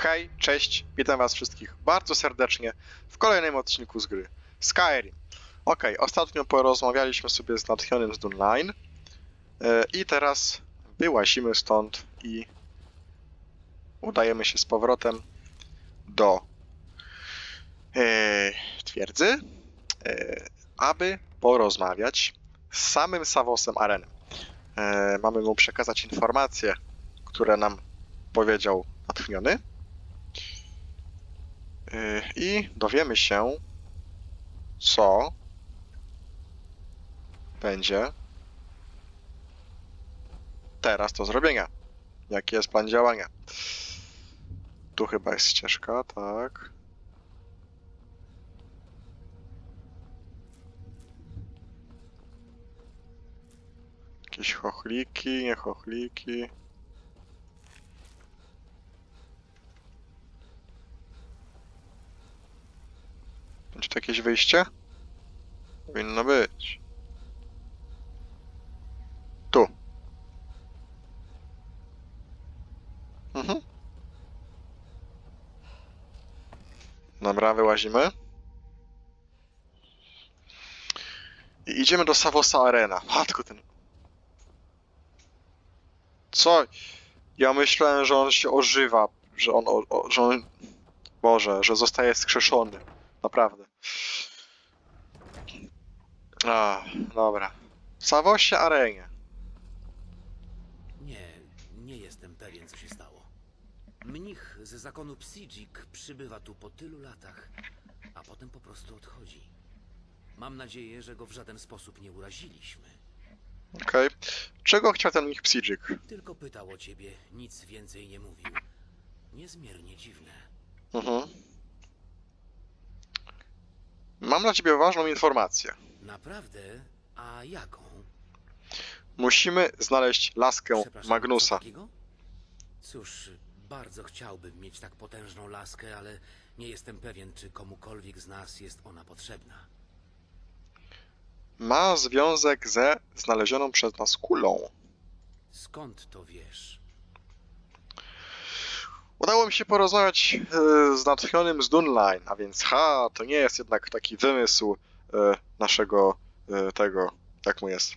Hej, cześć, witam was wszystkich bardzo serdecznie w kolejnym odcinku z gry Skyrim. Ok, ostatnio porozmawialiśmy sobie z natchnionym z Dunline e, i teraz wyłazimy stąd i udajemy się z powrotem do e, twierdzy, e, aby porozmawiać z samym Savosem Arenem. Mamy mu przekazać informacje, które nam powiedział natchniony. I dowiemy się, co będzie teraz do zrobienia. Jaki jest plan działania. Tu chyba jest ścieżka, tak. Jakieś chochliki, nie chochliki. Jakieś wyjście? Powinno być. Tu. Mhm. Dobra, wyłazimy. I idziemy do Savosa Arena. Matko ten... Co? Ja myślałem, że on się ożywa, że on, o, że on... Boże, że zostaje skrzeszony. Naprawdę. A, dobra. W Savosie Arenie. Nie, nie jestem pewien, co się stało. Mnich z zakonu Psidzik przybywa tu po tylu latach, a potem po prostu odchodzi. Mam nadzieję, że go w żaden sposób nie uraziliśmy. Okej. Czego chciał ten ich psidżyk? Tylko pytał o ciebie, nic więcej nie mówił. Niezmiernie dziwne. Mhm. Mam dla ciebie ważną informację. Naprawdę? A jaką? Musimy znaleźć laskę Przepraszam, co Magnusa. takiego? Cóż, bardzo chciałbym mieć tak potężną laskę, ale nie jestem pewien, czy komukolwiek z nas jest ona potrzebna. Ma związek ze znalezioną przez nas kulą. Skąd to wiesz? Udało mi się porozmawiać e, z natchnionym z Dunline, a więc ha, to nie jest jednak taki wymysł e, naszego e, tego, jak mu jest,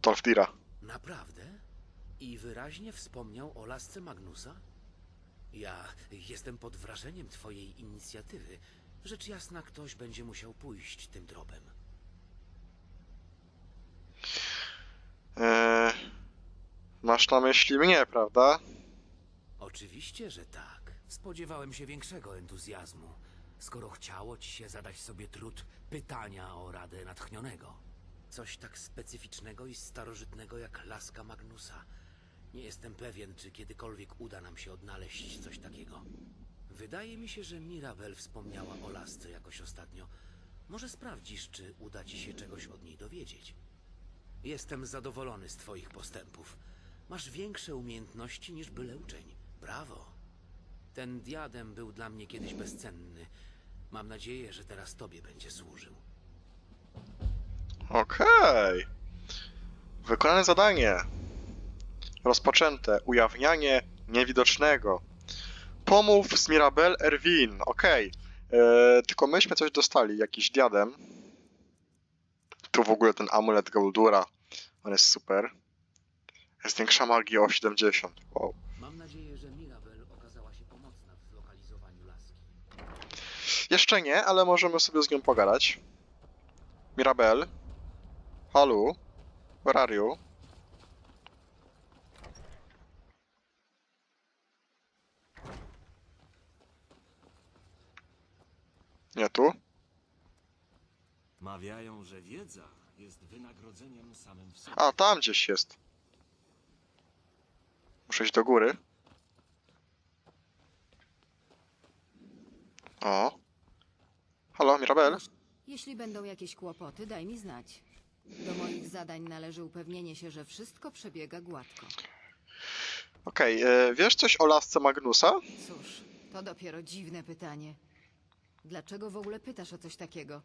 Tolftira. Naprawdę? I wyraźnie wspomniał o lasce Magnusa? Ja jestem pod wrażeniem twojej inicjatywy. Rzecz jasna, ktoś będzie musiał pójść tym tropem. E, masz na myśli mnie, prawda? Oczywiście, że tak. Spodziewałem się większego entuzjazmu, skoro chciało ci się zadać sobie trud pytania o radę natchnionego. Coś tak specyficznego i starożytnego jak laska Magnusa. Nie jestem pewien, czy kiedykolwiek uda nam się odnaleźć coś takiego. Wydaje mi się, że Mirabel wspomniała o lasce jakoś ostatnio. Może sprawdzisz, czy uda ci się czegoś od niej dowiedzieć. Jestem zadowolony z twoich postępów. Masz większe umiejętności niż byle uczeń. Brawo. Ten diadem był dla mnie kiedyś bezcenny. Mam nadzieję, że teraz tobie będzie służył. Okej. Wykonane zadanie. Rozpoczęte. Ujawnianie niewidocznego. Pomów z Mirabel Erwin. Okej. E, Tylko myśmy coś dostali. Jakiś diadem. Tu w ogóle ten amulet Gauldura. On jest super. Zwiększa magię o 70. Wow. Mam nadzieję, że Mirabel okazała się pomocna w zlokalizowaniu laski. Jeszcze nie, ale możemy sobie z nią pogadać. Mirabel. Halo. Where are you? Nie tu? Mawiają, że wiedza jest wynagrodzeniem samym w sobie. A, tam gdzieś jest. Muszę iść do góry. O. Halo, Mirabel? Jeśli będą jakieś kłopoty, daj mi znać. Do moich zadań należy upewnienie się, że wszystko przebiega gładko. Okej, e, wiesz coś o lasce Magnusa? Cóż, to dopiero dziwne pytanie. Dlaczego w ogóle pytasz o coś takiego?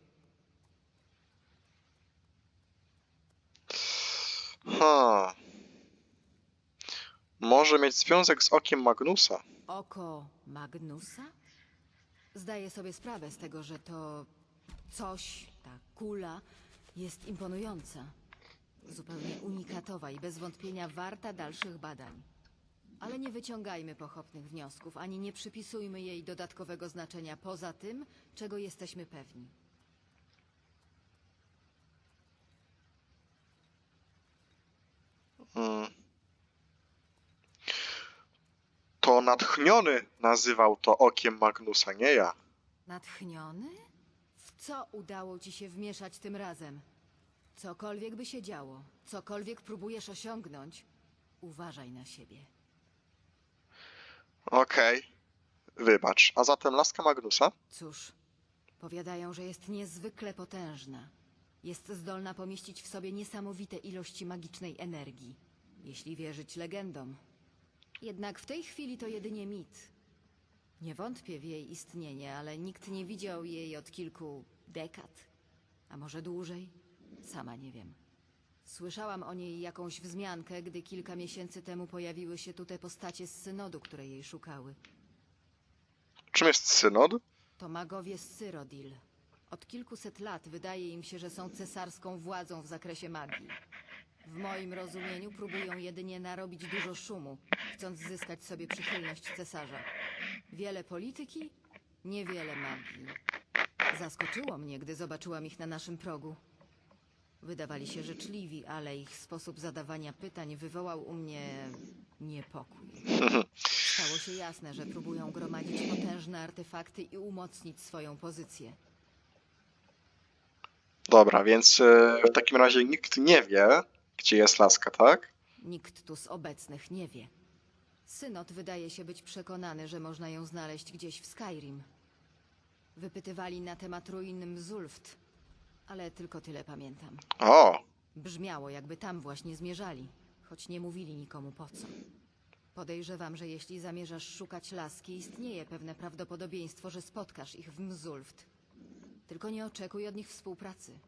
Ha. Może mieć związek z okiem Magnusa. Oko Magnusa? Zdaję sobie sprawę z tego, że to coś, ta kula, jest imponująca. Zupełnie unikatowa i bez wątpienia warta dalszych badań. Ale nie wyciągajmy pochopnych wniosków, ani nie przypisujmy jej dodatkowego znaczenia poza tym, czego jesteśmy pewni. Mm. To natchniony nazywał to okiem Magnusa, nie ja. Natchniony? W co udało ci się wmieszać tym razem? Cokolwiek by się działo, cokolwiek próbujesz osiągnąć, uważaj na siebie. Okej. Wybacz. A zatem laska Magnusa? Cóż, powiadają, że jest niezwykle potężna. Jest zdolna pomieścić w sobie niesamowite ilości magicznej energii, jeśli wierzyć legendom. Jednak w tej chwili to jedynie mit. Nie wątpię w jej istnienie, ale nikt nie widział jej od kilku dekad, a może dłużej? Sama nie wiem. Słyszałam o niej jakąś wzmiankę, gdy kilka miesięcy temu pojawiły się tutaj postacie z synodu, które jej szukały. Czym jest synod? To magowie z Cyrodiil. Od kilkuset lat wydaje im się, że są cesarską władzą w zakresie magii. W moim rozumieniu próbują jedynie narobić dużo szumu, chcąc zyskać sobie przychylność cesarza. Wiele polityki, niewiele magii. Zaskoczyło mnie, gdy zobaczyłam ich na naszym progu. Wydawali się życzliwi, ale ich sposób zadawania pytań wywołał u mnie niepokój. Stało się jasne, że próbują gromadzić potężne artefakty i umocnić swoją pozycję. Dobra, więc e, w takim razie nikt nie wie, gdzie jest laska, tak? Nikt tu z obecnych nie wie. Synod wydaje się być przekonany, że można ją znaleźć gdzieś w Skyrim. Wypytywali na temat ruin Mzulft, ale tylko tyle pamiętam. O, Brzmiało, jakby tam właśnie zmierzali, choć nie mówili nikomu po co. Podejrzewam, że jeśli zamierzasz szukać laski, istnieje pewne prawdopodobieństwo, że spotkasz ich w Mzulft. Tylko nie oczekuj od nich współpracy.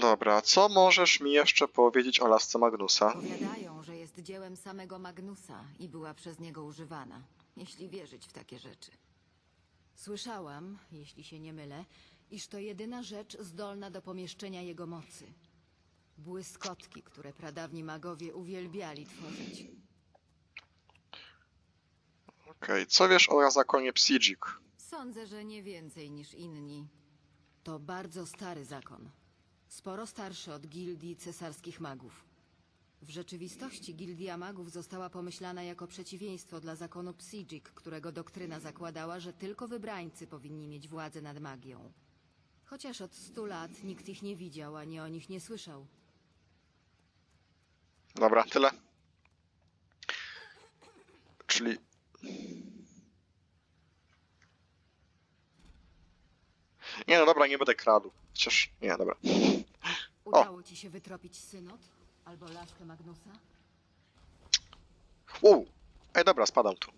Dobra. Co możesz mi jeszcze powiedzieć o lasce Magnusa? Powiadają, że jest dziełem samego Magnusa i była przez niego używana, jeśli wierzyć w takie rzeczy. Słyszałam, jeśli się nie mylę, iż to jedyna rzecz zdolna do pomieszczenia jego mocy. Błyskotki, które pradawni magowie uwielbiali tworzyć. Okej, co wiesz o zakonie Psijik? Sądzę, że nie więcej niż inni. To bardzo stary zakon. Sporo starszy od gildii cesarskich magów. W rzeczywistości gildia magów została pomyślana jako przeciwieństwo dla zakonu Psijik, którego doktryna zakładała, że tylko wybrańcy powinni mieć władzę nad magią. Chociaż od stu lat nikt ich nie widział ani o nich nie słyszał. Dobra, tyle. Czyli. Nie, no dobra, nie będę kradł. Chociaż. Nie, dobra. Udało ci się wytropić synod? Albo laskę Magnusa? Uuu! Ej, dobra, spadam tu.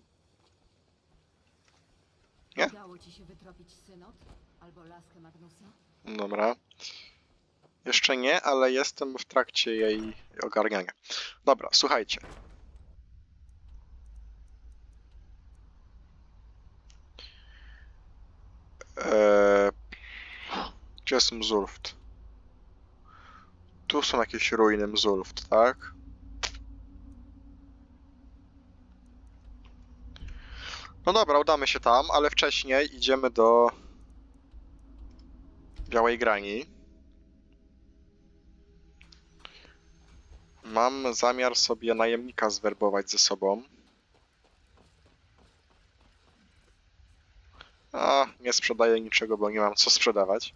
Nie? Udało ci się wytropić synod? Albo laskę Magnusa? Dobra. Jeszcze nie, ale jestem w trakcie jej ogarniania. Dobra, słuchajcie. Eee, gdzie jest Mzulft? Tu są jakieś ruiny Mzulft, tak? No dobra, udamy się tam, ale wcześniej idziemy do Białej Grani. Mam zamiar sobie najemnika zwerbować ze sobą. A, nie sprzedaję niczego, bo nie mam co sprzedawać.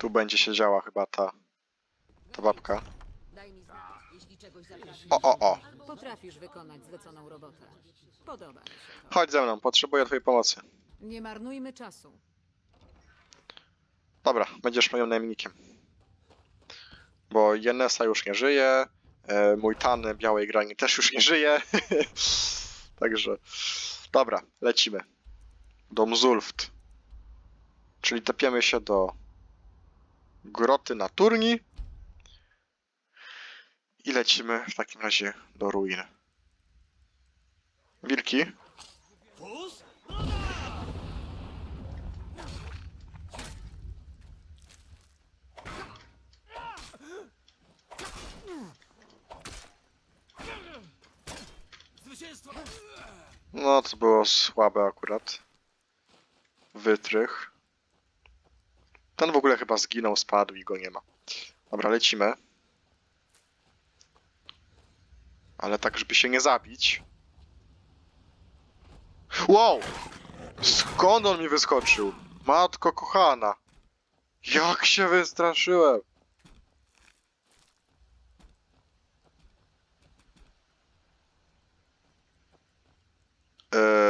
Tu będzie siedziała chyba ta, ta babka. Daj mi znać, jeśli czegoś zapraszasz. O, o, o. Potrafisz wykonać zleconą robotę. Podoba mi się to. Chodź ze mną, potrzebuję twojej pomocy. Nie marnujmy czasu. Dobra, będziesz moim najemnikiem. Bo Jenesa już nie żyje, e, mój Tan Białej Grani też już nie żyje. Także, dobra, lecimy. Do Mzulft. Czyli tepiemy się do groty na turni. I lecimy w takim razie do ruin. Wilki. No, to było słabe akurat. Wytrych. Ten w ogóle chyba zginął, spadł i go nie ma. Dobra, lecimy. Ale tak, żeby się nie zabić. Wow! Skąd on mi wyskoczył? Matko kochana! Jak się wystraszyłem! Eee...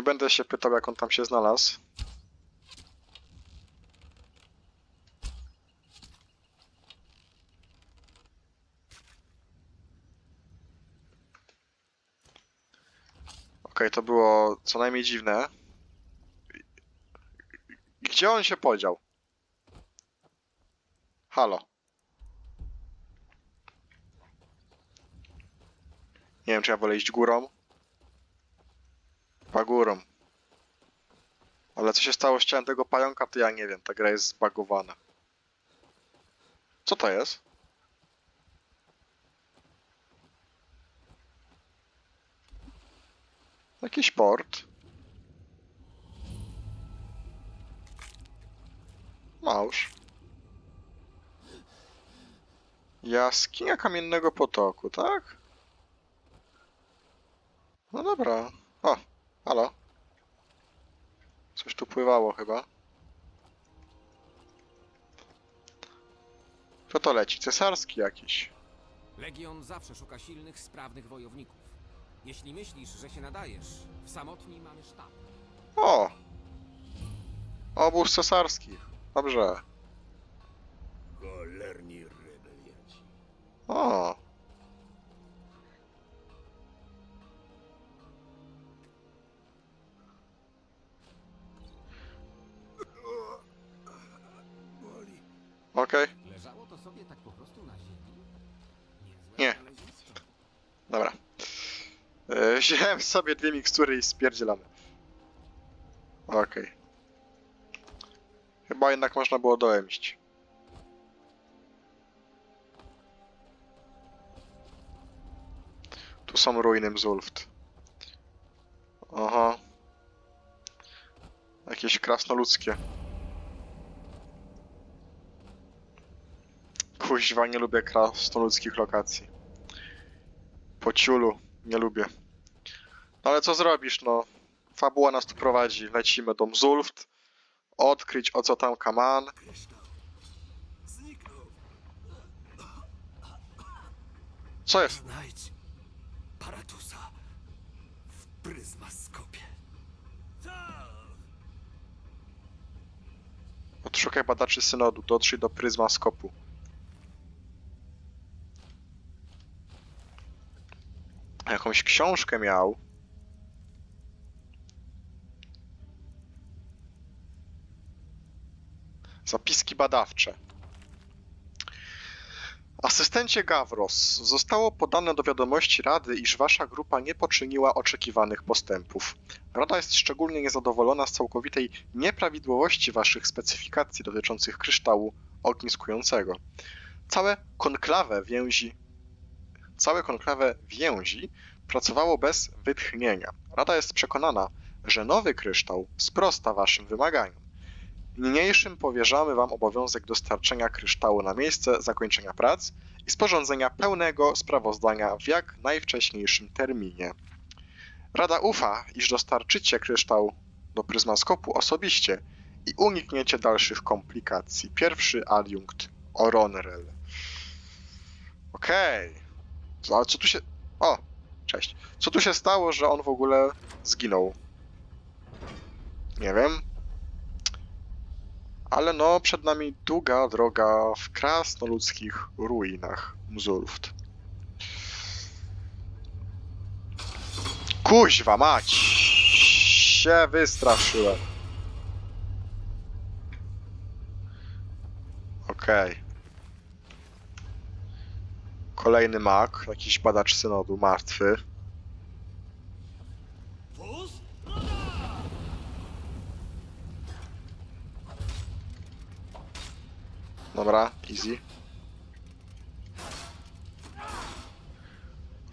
Nie będę się pytał, jak on tam się znalazł. Okej, to było co najmniej dziwne. Gdzie on się podział? Halo. Nie wiem, czy ja wolę iść górą. Górą. Ale co się stało z ciałem tego pająka, to ja nie wiem. Ta gra jest zbagowana. Co to jest? Jakiś port. Małż. Jaskinia Kamiennego Potoku, tak? No dobra. Halo. Coś tu pływało chyba. Kto to leci? Cesarski jakiś. Legion zawsze szuka silnych, sprawnych wojowników. Jeśli myślisz, że się nadajesz, w samotni mamy sztab. O! Obóz cesarski. Dobrze. Cholerni rebelianci. O! Okej, Leżało to sobie tak po prostu na ziemi? Niezłe Nie. dobra. Yy, wziąłem sobie dwie mikstury i spierdzielamy. Okej. Chyba jednak można było dołem iść. Tu są ruiny Mzulft. Aha. Jakieś krasnoludzkie. Kuźwa, nie lubię krasnoludzkich lokacji. Po ciulu, nie lubię. No ale co zrobisz, no? Fabuła nas tu prowadzi. Lecimy do Mzulft. Odkryć o co tam kaman. Co jest? Znajdź Paratusa w pryzmaskopie. Odszukaj badaczy synodu. Dotrzyj do pryzmaskopu. Jakąś książkę miał. Zapiski badawcze. Asystencie Gawros, zostało podane do wiadomości Rady, iż wasza grupa nie poczyniła oczekiwanych postępów. Rada jest szczególnie niezadowolona z całkowitej nieprawidłowości waszych specyfikacji dotyczących kryształu ogniskującego. Całe konklawę więzi, całe konklawę więzi pracowało bez wytchnienia. Rada jest przekonana, że nowy kryształ sprosta waszym wymaganiom. Niniejszym powierzamy wam obowiązek dostarczenia kryształu na miejsce zakończenia prac i sporządzenia pełnego sprawozdania w jak najwcześniejszym terminie. Rada ufa, iż dostarczycie kryształ do pryzmaskopu osobiście i unikniecie dalszych komplikacji. Pierwszy adiunkt Oronrel. Okej. Okay. A co tu się... O, cześć. Co tu się stało, że on w ogóle zginął? Nie wiem. Ale no, przed nami długa droga w krasnoludzkich ruinach Mzulft. Kuźwa mać! Się wystraszyłem. Okej. Kolejny mak, jakiś badacz synodu, martwy. Dobra, easy.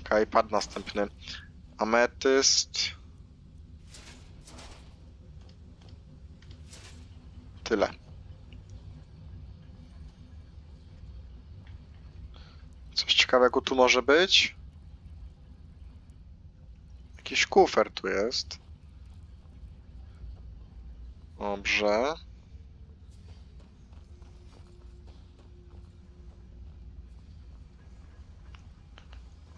Okej, pad następny. Ametyst. Tyle. Coś ciekawego tu może być? Jakiś kufer tu jest. Dobrze.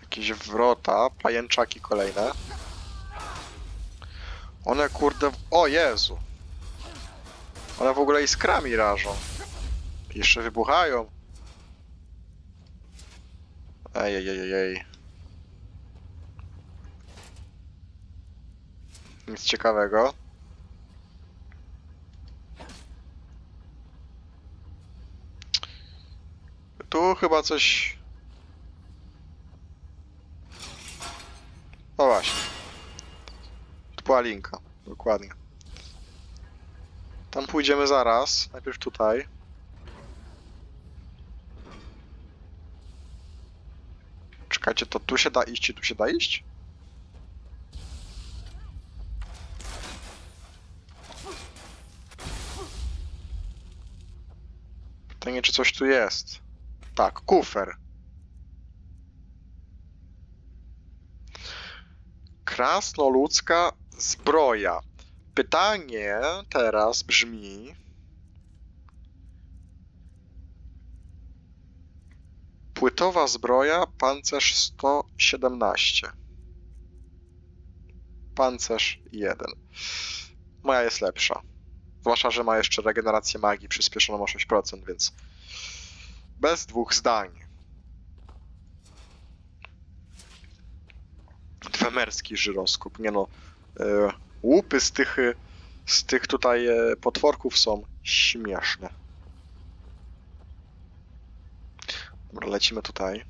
Jakieś wrota, pajęczaki kolejne. One kurde... O Jezu! One w ogóle iskrami rażą. Jeszcze wybuchają. Ej. Nic ciekawego. Tu chyba coś... No właśnie. To była linka. Dokładnie. Tam pójdziemy zaraz. Najpierw tutaj. Czekajcie, to tu się da iść i tu się da iść? Pytanie, czy coś tu jest. Tak, kufer. Krasnoludzka zbroja. Pytanie teraz brzmi. Płytowa zbroja, pancerz 117. Pancerz 1. Moja jest lepsza. Zwłaszcza, że ma jeszcze regenerację magii przyspieszoną o 6%, więc bez dwóch zdań. Dwemerski żyroskop. Nie no. E, łupy z tych, e, z tych tutaj e, potworków są śmieszne. Dobra, lecimy tutaj.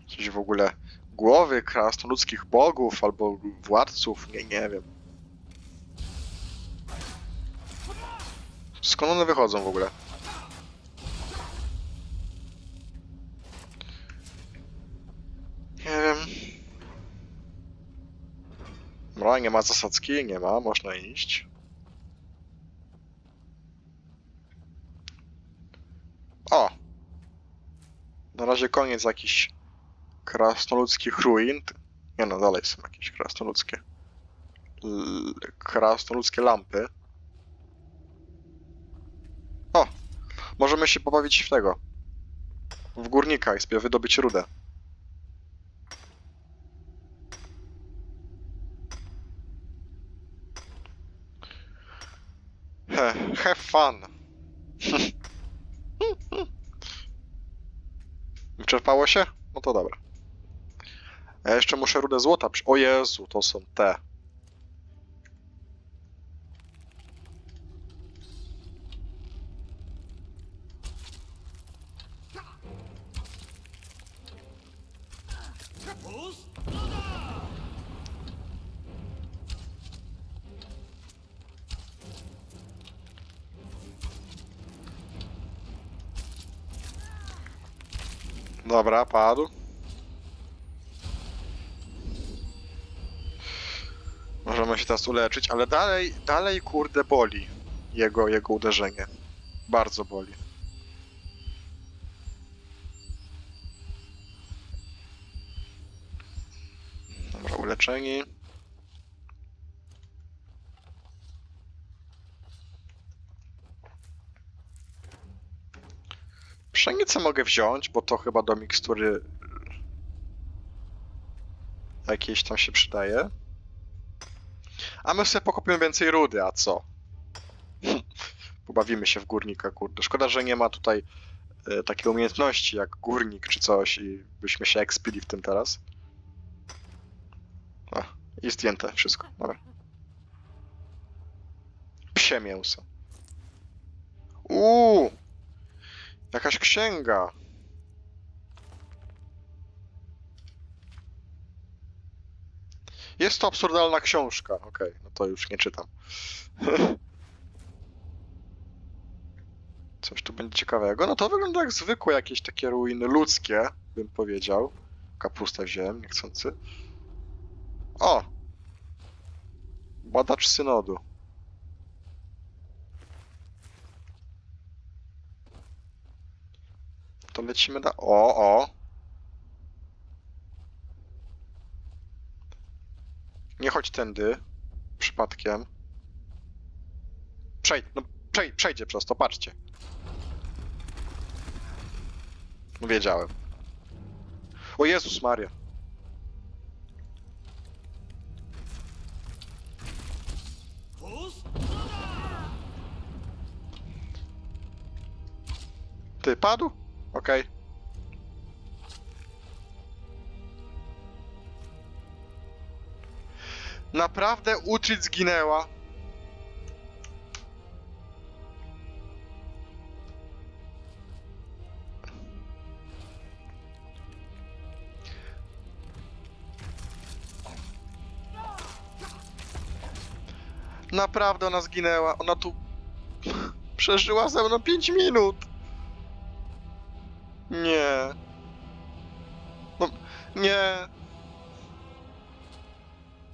Jakieś w ogóle głowy krasnoludzkich bogów albo władców, nie, nie wiem. Skąd one wychodzą w ogóle? Nie wiem. Dobra, nie ma zasadzki, nie ma, można iść. O! Na razie koniec jakichś krasnoludzkich ruin. Nie no, dalej są jakieś krasnoludzkie. L krasnoludzkie lampy. O! Możemy się pobawić w tego. W górnika i sobie wydobyć rudę. He, have fun. Wyczerpało się? No to dobra. Ja jeszcze muszę rudę złota. O Jezu, to są te. Dobra, padł. Możemy się teraz uleczyć, ale dalej, dalej kurde boli jego, jego uderzenie. Bardzo boli. Dobra, uleczeni. Pszenicę mogę wziąć, bo to chyba do mikstury jakiejś tam się przydaje. A my sobie pokupimy więcej rudy, a co? Pobawimy się w górnika, kurde. Szkoda, że nie ma tutaj e, takiej umiejętności jak górnik czy coś i byśmy się ekspili w tym teraz. A, i zdjęte wszystko. Dobra. Psie mięso. Uuu! Jakaś księga. Jest to absurdalna książka. Okej, no to już nie czytam. Coś tu będzie ciekawego. No to wygląda jak zwykłe jakieś takie ruiny ludzkie, bym powiedział. Kapustę wziąłem, niechcący. O! Badacz synodu. To lecimy na... O, o! Nie chodź tędy. Przypadkiem. Przejdź, no przej, przejdzie przez to, patrzcie. No wiedziałem. O Jezus Maria. Ty padł? Okej. Naprawdę Uhtred zginęła. Naprawdę ona zginęła. Ona tu przeżyła ze mną 5 minut. Nie. No, nie.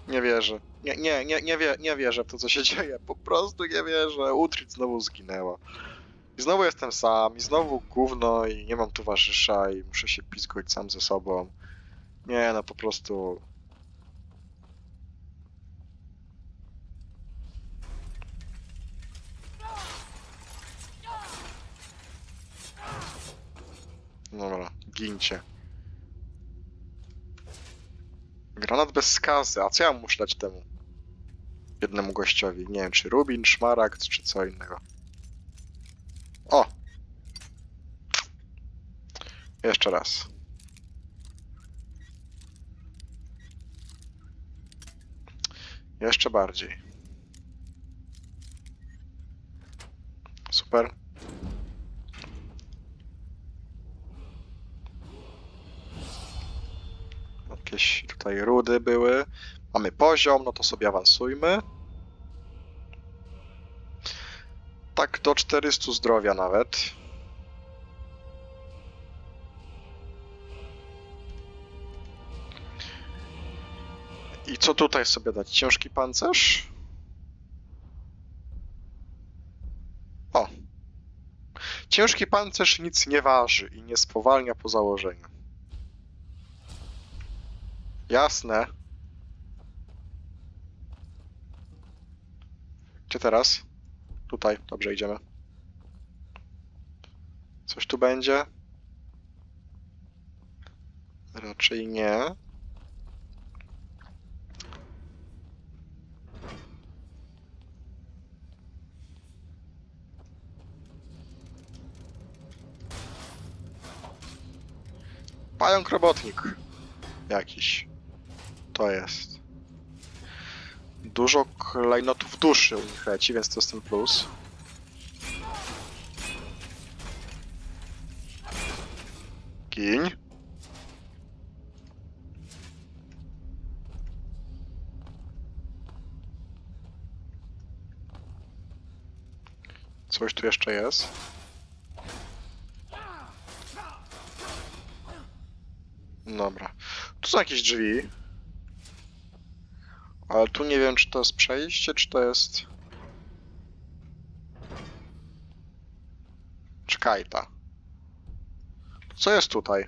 Nie wierzę. Nie, nie, nie, nie, wie, nie wierzę w to, co się dzieje. Po prostu nie wierzę. Uhtred znowu zginęła. I znowu jestem sam, i znowu gówno, i nie mam towarzysza, i muszę się pizgać sam ze sobą. Nie, no po prostu... Dobra, gincie. Granat bez skazy. A co ja muszę dać temu? Jednemu gościowi. Nie wiem, czy rubin, szmaragd, czy co innego. O! Jeszcze raz. Jeszcze bardziej. Super. Jakieś tutaj rudy były. Mamy poziom, no to sobie awansujmy. Tak do 400 zdrowia nawet. I co tutaj sobie dać? Ciężki pancerz? O. Ciężki pancerz nic nie waży i nie spowalnia po założeniu. Jasne. Gdzie teraz? Tutaj, dobrze, idziemy. Coś tu będzie? Raczej nie. Pająk robotnik. Jakiś. To jest. Dużo klejnotów duszy u nich leci, więc to jest ten plus. Giń. Coś tu jeszcze jest. Dobra. Tu są jakieś drzwi. Ale tu nie wiem, czy to jest przejście, czy to jest... Czekaj ta. Co jest tutaj?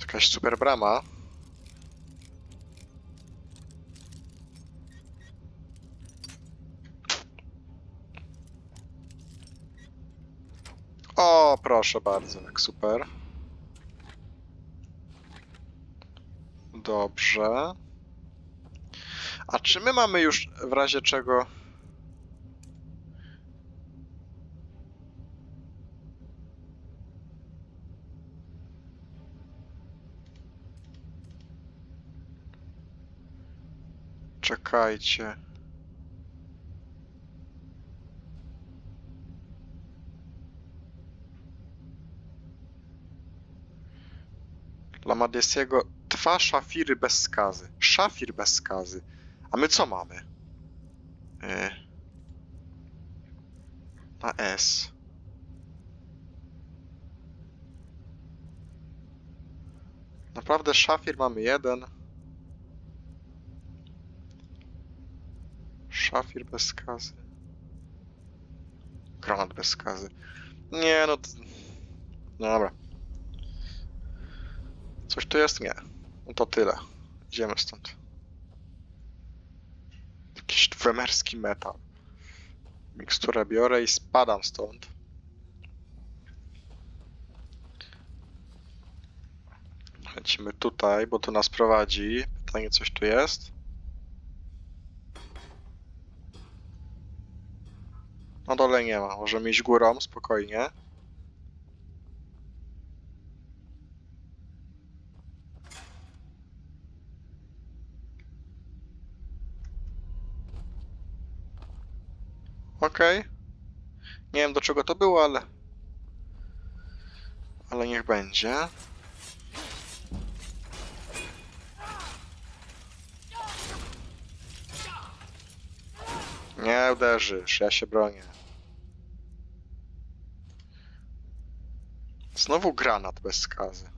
Jakaś super brama. Proszę bardzo, tak super. Dobrze. A czy my mamy już w razie czego... Czekajcie. Dla Madesiego dwa szafiry bez skazy. Szafir bez skazy. A my co mamy? Y... Na S. Naprawdę szafir mamy jeden. Szafir bez skazy. Granat bez skazy. Nie no. t- Dobra. Coś tu jest? Nie. No to tyle. Idziemy stąd. Jakiś dwemerski metal. Miksturę biorę i spadam stąd. Lecimy tutaj, bo tu nas prowadzi. Pytanie, coś tu jest? Na dole nie ma. Możemy iść górą, spokojnie. Okej. Nie wiem do czego to było, ale... Ale niech będzie. Nie uderzysz, ja się bronię. Znowu granat bez skazy.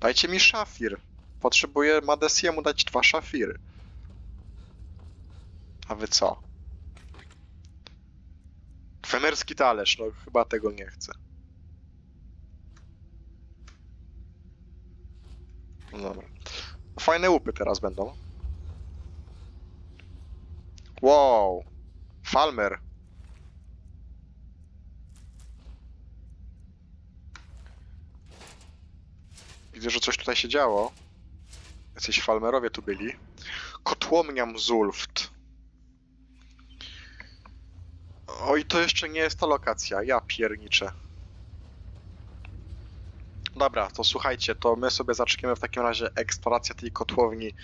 Dajcie mi szafir. Potrzebuję Madesiemu dać dwa szafiry. A wy co? Femerski talerz, no chyba tego nie chcę. No dobra. Fajne łupy teraz będą. Wow. Falmer. Widzę, że coś tutaj się działo. Jacyś Falmerowie tu byli. Kotłomnia Mzulft. Oj, to jeszcze nie jest ta lokacja. Ja pierniczę. Dobra, to słuchajcie, to my sobie zaczniemy w takim razie eksplorację tej kotłowni,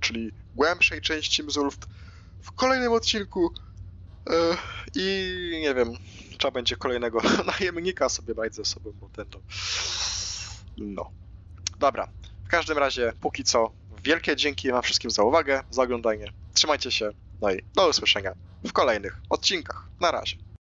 czyli głębszej części Mzulft w kolejnym odcinku. E, I nie wiem, trzeba będzie kolejnego najemnika sobie brać ze sobą, bo ten to. No. Dobra. W każdym razie, póki co, wielkie dzięki Wam wszystkim za uwagę, za oglądanie. Trzymajcie się, no i do usłyszenia w kolejnych odcinkach. Na razie.